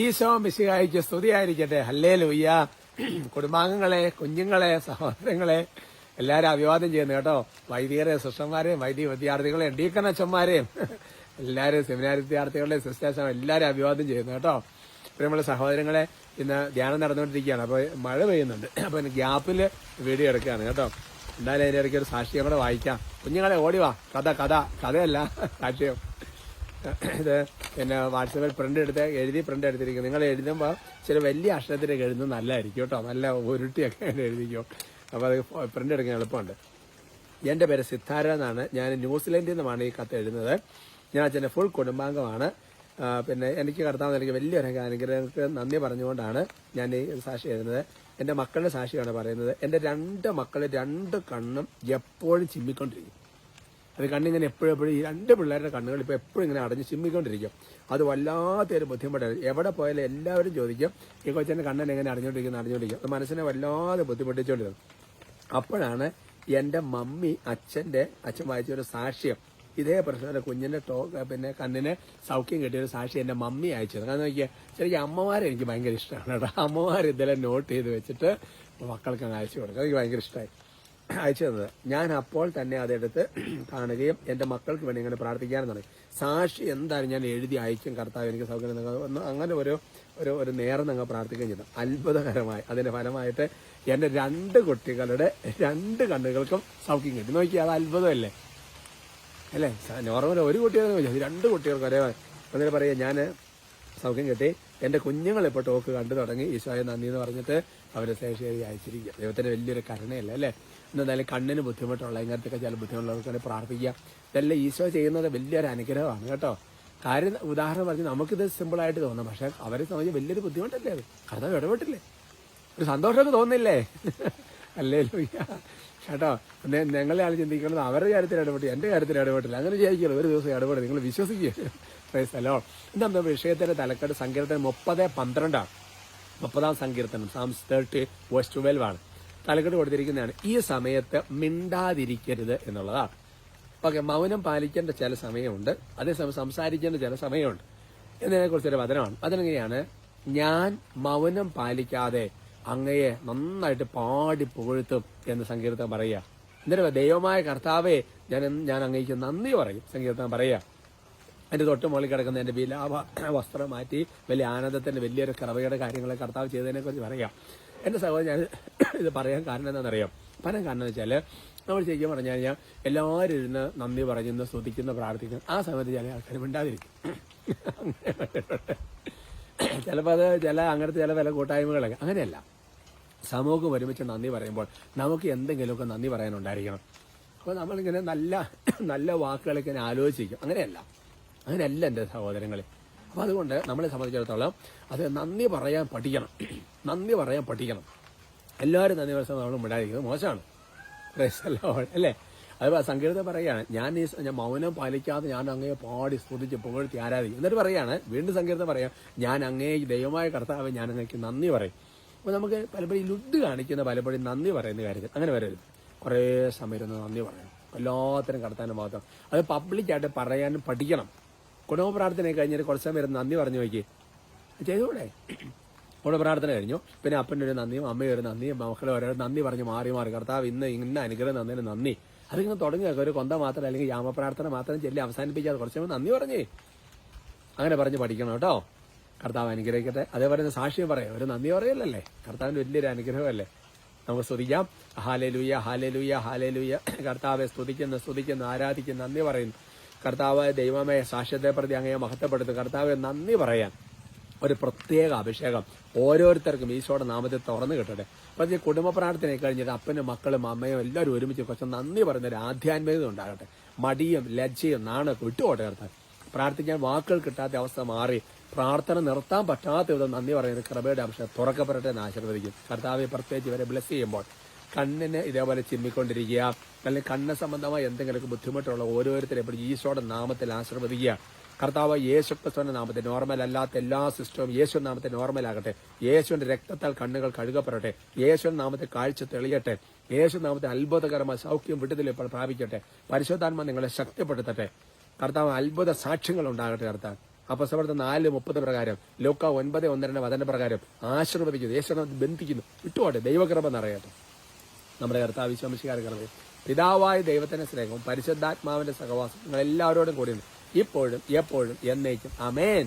ഈശോ മിശിഹായിക്ക് സ്തുതിയായിരിക്കട്ടെ. ഹല്ലേ ലൂയ്യ കുടുംബാംഗങ്ങളെ കുഞ്ഞുങ്ങളെ സഹോദരങ്ങളെ എല്ലാവരും അഭിവാദ്യം ചെയ്യുന്നു കേട്ടോ. വൈദികരെ സിസ്റ്റർമാരെയും വൈദിക വിദ്യാർത്ഥികളെയും ഡീക്കനച്ചന്മാരെയും എല്ലാവരും സെമിനാർ വിദ്യാർത്ഥികളെയും സിസ്റ്റേഴ്സും എല്ലാവരും അഭിവാദ്യം ചെയ്യുന്നു കേട്ടോ. പ്രിയമുള്ള സഹോദരങ്ങളെ ഇന്ന് ധ്യാനം നടന്നുകൊണ്ടിരിക്കുകയാണ്. അപ്പോൾ മഴ പെയ്യുന്നുണ്ട്. അപ്പോൾ ഗ്യാപ്പിൽ വീഡിയോ എടുക്കുകയാണ് കേട്ടോ. എന്തായാലും അതിനിടയ്ക്ക് ഒരു സാക്ഷ്യം കൂടെ വായിക്കാം. കുഞ്ഞുങ്ങളെ ഓടിവാ കഥ കഥ കഥയല്ല സാക്ഷ്യം. ഇത് പിന്നെ വാട്സപ്പിൽ പ്രിന്റ് എടുത്ത് എഴുതി പ്രിന്റ് എടുത്തിരിക്കും നിങ്ങൾ എഴുതുമ്പോൾ ചില വലിയ അക്ഷരത്തിലേക്ക് എഴുതുന്നത് നല്ലതായിരിക്കും കേട്ടോ. നല്ല ഉരുട്ടിയൊക്കെ എഴുതിക്കും. അപ്പോൾ അത് പ്രിന്റ് എടുക്കാൻ എളുപ്പമുണ്ട്. എന്റെ പേര് സിദ്ധാര എന്നാണ്. ഞാൻ ന്യൂസിലൻഡിൽ നിന്നുമാണ് ഈ കത്ത് എഴുതുന്നത്. ഞാൻ അച്ഛന്റെ ഫുൾ കുടുംബാംഗമാണ്. പിന്നെ എനിക്ക് കർത്താവ് എനിക്ക് വലിയൊരു അനുഗ്രഹങ്ങൾക്ക് നന്ദി പറഞ്ഞുകൊണ്ടാണ് ഞാൻ ഈ സാക്ഷി എഴുതുന്നത്. എന്റെ മക്കളുടെ സാക്ഷിയാണ് പറയുന്നത്. എന്റെ രണ്ട് മക്കൾ രണ്ട് കണ്ണും എപ്പോഴും ചിമ്മിക്കൊണ്ടിരിക്കും. അത് കണ്ണിങ്ങനെ എപ്പോഴെപ്പോഴും എപ്പോഴും ഈ രണ്ട് പിള്ളേരുടെ കണ്ണുകൾ ഇപ്പോൾ എപ്പോഴും ഇങ്ങനെ അടഞ്ഞ് ചിമ്മിക്കൊണ്ടിരിക്കും. അത് വല്ലാത്തൊരു ബുദ്ധിമുട്ടായിരുന്നു എവിടെ പോയാലും എല്ലാവരും ചോദിക്കും ഈ കൊച്ചന്റെ കണ്ണൻ എങ്ങനെ അടഞ്ഞുകൊണ്ടിരിക്കുന്നു അടഞ്ഞുകൊണ്ടിരിക്കും അത് മനസ്സിനെ വല്ലാതെ ബുദ്ധിമുട്ടിച്ചുകൊണ്ടിരുന്നു അപ്പോഴാണ് എന്റെ മമ്മി അച്ഛന്റെ അച്ഛൻ വായിച്ച ഒരു സാക്ഷ്യം. ഇതേ പ്രശ്നം കുഞ്ഞിന്റെ ടോ പിന്നെ കണ്ണിന് സൗഖ്യം കിട്ടിയ ഒരു സാക്ഷി എന്റെ മമ്മി അയച്ചത്. കാരണം നോക്കിയാൽ ശരിക്കും അമ്മമാരെ എനിക്ക് ഭയങ്കര ഇഷ്ടമാണ് കേട്ടോ. അമ്മമാർ ഇതെല്ലാം നോട്ട് ചെയ്ത് വെച്ചിട്ട് മക്കൾക്ക് അങ്ങ് അയച്ചു കൊടുക്കും. എനിക്ക് ഭയങ്കര ഇഷ്ടമായി അയച്ചു തന്നത്. ഞാൻ അപ്പോൾ തന്നെ അതെടുത്ത് കാണുകയും എന്റെ മക്കൾക്ക് വേണ്ടി ഇങ്ങനെ പ്രാർത്ഥിക്കാനും തുടങ്ങി. സാക്ഷി എന്തായാലും ഞാൻ എഴുതി അയക്കും കർത്താവ് എനിക്ക് സൗകര്യം ഒന്ന് അങ്ങനെ ഒരു ഒരു ഒരു നേരം നിങ്ങൾ പ്രാർത്ഥിക്കുകയും ചെയ്തു. അത്ഭുതകരമായി. അതിന്റെ ഫലമായിട്ട് എന്റെ രണ്ട് കുട്ടികളുടെ രണ്ട് കണ്ണുകൾക്കും സൗഖ്യം കിട്ടി. നോക്കി അത് അത്ഭുതമല്ലേ? അല്ലേ? നോർമൽ ഒരു കുട്ടികളെന്ന് ചോദിച്ചു. രണ്ട് കുട്ടികൾക്ക് ഒരേ അങ്ങനെ പറയാം ഞാൻ സൗഖ്യം കിട്ടി. എന്റെ കുഞ്ഞുങ്ങളെ ഇപ്പോൾ ടോക്ക് കണ്ടു തുടങ്ങി. ഈശോയെ നന്ദി എന്ന് പറഞ്ഞിട്ട് അവരെ ശേഷി അയച്ചിരിക്കുക. ദൈവത്തിന് വലിയൊരു കരുണയല്ല അല്ലേ? എന്തായാലും കണ്ണിന് ബുദ്ധിമുട്ടുള്ള ഇങ്ങനത്തെ ചില ബുദ്ധിമുട്ടുള്ളവർക്ക് പ്രാർത്ഥിക്കുക. ഇതെല്ലാം ഈശോ ചെയ്യുന്നത് വലിയൊരു അനുഗ്രഹമാണ് കേട്ടോ. കാര്യം ഉദാഹരണം പറഞ്ഞ് നമുക്കിത് സിമ്പിളായിട്ട് തോന്നും. പക്ഷെ അവരെ സംബന്ധിച്ച് വലിയൊരു ബുദ്ധിമുട്ടല്ലേ അത്? കർത്താവ് ഇടപെട്ടില്ലേ? ഒരു സന്തോഷമൊക്കെ തോന്നില്ലേ അല്ലേ കേട്ടോ ഞങ്ങളെ ആൾ ചിന്തിക്കുന്നത് അവരുടെ കാര്യത്തിൽ ഇടപെട്ടു എന്റെ കാര്യത്തിൽ ഇടപെട്ടില്ല. അങ്ങനെ വിചാരിക്കുള്ളൂ ഒരു ദിവസം ഇടപെടും നിങ്ങൾ വിശ്വസിക്കുക പ്രൈസലോ എന്താ വിഷയത്തിന്റെ തലക്കെട്ട് സങ്കീർത്തനം മുപ്പത് പന്ത്രണ്ടാണ് മുപ്പതാം സങ്കീർത്തനം സാംസ് തേർട്ടി വേഴ്സ് ട്വൽവ് ആണ്. തലക്കെട്ട് കൊടുത്തിരിക്കുന്നതാണ് ഈ സമയത്ത് മിണ്ടാതിരിക്കരുത് എന്നുള്ളതാണ്. ഓക്കെ മൗനം പാലിക്കേണ്ട ചില സമയമുണ്ട് അതേസമയം സംസാരിക്കേണ്ട ചില സമയമുണ്ട്. എന്നതിനെ കുറിച്ചൊരു വചനമാണ്. അതിനെങ്ങനെയാണ് ഞാൻ മൗനം പാലിക്കാതെ അങ്ങയെ നന്നായിട്ട് പാടി പുകഴ്ത്തും എന്ന് സങ്കീർത്തം പറയുക. എന്നിട്ട് ദൈവമായ കർത്താവെ ഞാൻ ഞാൻ അങ്ങേക്ക് നന്ദി പറയും സങ്കീർത്തം പറയുക. എന്റെ തൊട്ട് മുകളിൽ കിടക്കുന്ന എന്റെ വിലാപ വസ്ത്രം മാറ്റി വലിയ ആനന്ദത്തിന്റെ വലിയൊരു കറവയുടെ കാര്യങ്ങളെ കർത്താവ് ചെയ്തതിനെ കുറിച്ച് പറയാം. എന്റെ സഹോദരൻ ഞാൻ ഇത് പറയാൻ കാരണം എന്താണെന്നറിയാം? പറയാൻ കാരണം എന്ന് വെച്ചാൽ നമ്മൾ ശരിക്കും പറഞ്ഞു കഴിഞ്ഞാൽ എല്ലാവരും ഇരുന്ന് നന്ദി പറയുന്നു സ്തുതിക്കുന്ന പ്രാർത്ഥിക്കുന്നു. ആ സമയത്ത് ചില ആൾക്കാർ മിണ്ടാതിരിക്കും. ചിലപ്പോൾ അത് ചില അങ്ങനത്തെ ചില വില കൂട്ടായ്മകളൊക്കെ. അങ്ങനെയല്ല. സമൂഹം ഒരുമിച്ച് നന്ദി പറയുമ്പോൾ നമുക്ക് എന്തെങ്കിലുമൊക്കെ നന്ദി പറയാനുണ്ടായിരിക്കണം. അപ്പോൾ നമ്മളിങ്ങനെ നല്ല നല്ല വാക്കുകളൊക്കെ ഇങ്ങനെ ആലോചിക്കും. അങ്ങനെയല്ല. അങ്ങനെയല്ല എന്റെ സഹോദരങ്ങളെ. അപ്പോൾ അതുകൊണ്ട് നമ്മളെ സംബന്ധിച്ചിടത്തോളം അത് നന്ദി പറയാൻ പഠിക്കണം. നന്ദി പറയാൻ പഠിക്കണം. എല്ലാവരും നന്ദി ദിവസം നമ്മൾ ഉണ്ടായിരിക്കുന്നത് മോശമാണ്. അല്ലേ അത് സംഗീതം പറയാണ് ഞാൻ ഈ ഞാൻ മൗനം പാലിക്കാതെ ഞാൻ അങ്ങേ പാടി സ്തുതിച്ച് പുകഴ്ത്തി ആരാധിക്കും. എന്നിട്ട് പറയാണ് വീണ്ടും സംഗീതം പറയാം ഞാൻ അങ്ങേ ദൈവമായ കർത്താവ് ഞാൻ അങ്ങേക്ക് നന്ദി പറയും. അപ്പോൾ നമുക്ക് പലപ്പോഴും ലുഡ് കാണിക്കുന്ന പലപ്പോഴും നന്ദി പറയുന്ന കാര്യത്തിൽ അങ്ങനെ വരരുത്. കുറേ സമയം നന്ദി പറയണം. എല്ലാത്തിനും കടത്താനും മാത്രം അത് പബ്ലിക്കായിട്ട് പറയാനും പഠിക്കണം. കുടുംബ പ്രാർത്ഥന കഴിഞ്ഞിട്ട് കുറച്ച് സമയം നന്ദി പറഞ്ഞു നോക്കി. ചെയ്തോടെ? അവിടെ പ്രാർത്ഥന കഴിഞ്ഞു. പിന്നെ അപ്പന്റെ ഒരു നന്ദിയും അമ്മയും ഒരു നന്ദിയും മക്കളെ ഓരോ നന്ദി പറഞ്ഞു മാറി മാറി. കർത്താവ് ഇന്ന് ഇന്ന അനുഗ്രഹം നന്ദിന് നന്ദി. അതിങ്ങനെ തുടങ്ങി വെക്കുക. ഒരു കൊന്ത മാത്രം അല്ലെങ്കിൽ യാമപ്രാർത്ഥന മാത്രം ചൊല്ലി അവസാനിപ്പിക്കാതെ കുറച്ച് നന്ദി പറഞ്ഞേ. അങ്ങനെ പറഞ്ഞ് പഠിക്കണം കേട്ടോ. കർത്താവ് അനുഗ്രഹിക്കട്ടെ. അതേപോലെ സാക്ഷ്യം പറയാം. ഒരു നന്ദി പറയലല്ലേ കർത്താവിന്റെ വലിയൊരു അനുഗ്രഹമല്ലേ? നമുക്ക് സ്തുതിക്കാം. ഹാലേലുയ്യ ഹാലേലുയ്യ ഹാലേലുയ്യ കർത്താവെ സ്തുതിക്കുന്നു സ്തുതിക്കുന്നു ആരാധിക്കുന്നു നന്ദി പറയുന്നു. കർത്താവ് ദൈവമേ സാക്ഷ്യത്തെ പ്രതി അങ്ങയെ മഹത്വപ്പെടുത്തും. കർത്താവ് നന്ദി പറയാൻ. ഒരു പ്രത്യേക അഭിഷേകം ഓരോരുത്തർക്കും ഈശോയുടെ നാമത്തിൽ തുറന്നു കിട്ടട്ടെ. ഈ കുടുംബ പ്രാർത്ഥനയെ കഴിഞ്ഞിട്ട് അപ്പനും മക്കളും അമ്മയും എല്ലാവരും ഒരുമിച്ച് കുറച്ച് നന്ദി പറയുന്ന ഒരു ആധ്യാത്മികത ഉണ്ടാകട്ടെ. മടിയും ലജ്ജയും നാണൊക്കെ വിട്ടുപോട്ടെ കർത്താവ്. പ്രാർത്ഥിക്കാൻ വാക്കുകൾ കിട്ടാത്ത അവസ്ഥ മാറി. പ്രാർത്ഥന നിർത്താൻ പറ്റാത്ത വിധം നന്ദി പറയുന്ന കൃപയുടെ അഭിഷേകം തുറക്കപ്പെടട്ടെ എന്ന് ആശീർവദിക്കും. കർത്താവെ പ്രത്യേകിച്ച് ഇവരെ ബ്ലസ് ചെയ്യുമ്പോൾ കണ്ണിന് ഇതേപോലെ ചിമ്മിക്കൊണ്ടിരിക്കുക. അല്ലെങ്കിൽ കണ്ണ് സംബന്ധമായ എന്തെങ്കിലുമൊക്കെ ബുദ്ധിമുട്ടുള്ള ഓരോരുത്തരെ എപ്പോഴും ഈശോയുടെ നാമത്തിൽ ആശീർവദിക്കുക. കർത്താവ് യേശു ക്രിസ്തുവിന്റെ നാമത്തെ നോർമൽ അല്ലാത്ത എല്ലാ സിസ്റ്റവും യേശു നാമത്തിൽ നോർമൽ ആകട്ടെ. യേശുവിന്റെ രക്തത്താൽ കണ്ണുകൾ കഴുകപ്പെടട്ടെ. യേശുവിന്റെ നാമത്തെ കാഴ്ച തെളിയട്ടെ. യേശു നാമത്തെ അത്ഭുതകരമായ സൗഖ്യം വിടുതൽ പ്രാപിക്കട്ടെ. പരിശോധാത്മ നിങ്ങളെ ശക്തിപ്പെടുത്തട്ടെ. കർത്താവ് അത്ഭുത സാക്ഷ്യങ്ങൾ ഉണ്ടാകട്ടെ കർത്താവ്. അപ്പസ്തപ്രവർത്തനം നാല് മുപ്പത് പ്രകാരം ലോക്ക ഒൻപത് ഒന്നരന്റെ വചന പ്രകാരം ആശീർവദിക്കുന്നു നാമത്തെ ബന്ധിക്കുന്നു. വിട്ടുപോട്ടെ ദൈവകൃപ എന്നറിയാട്ടോ നമ്മുടെ കർത്താവ് വിശ്വമിശികാരെ കർമ്മ പിതാവായ ദൈവത്തിന്റെ സ്നേഹവും പരിശുദ്ധാത്മാവിന്റെ സഹവാസം നിങ്ങൾ എല്ലാവരോടും കൂടിയുണ്ട് ഇപ്പോഴും എപ്പോഴും എന്നേക്കും. അമേൻ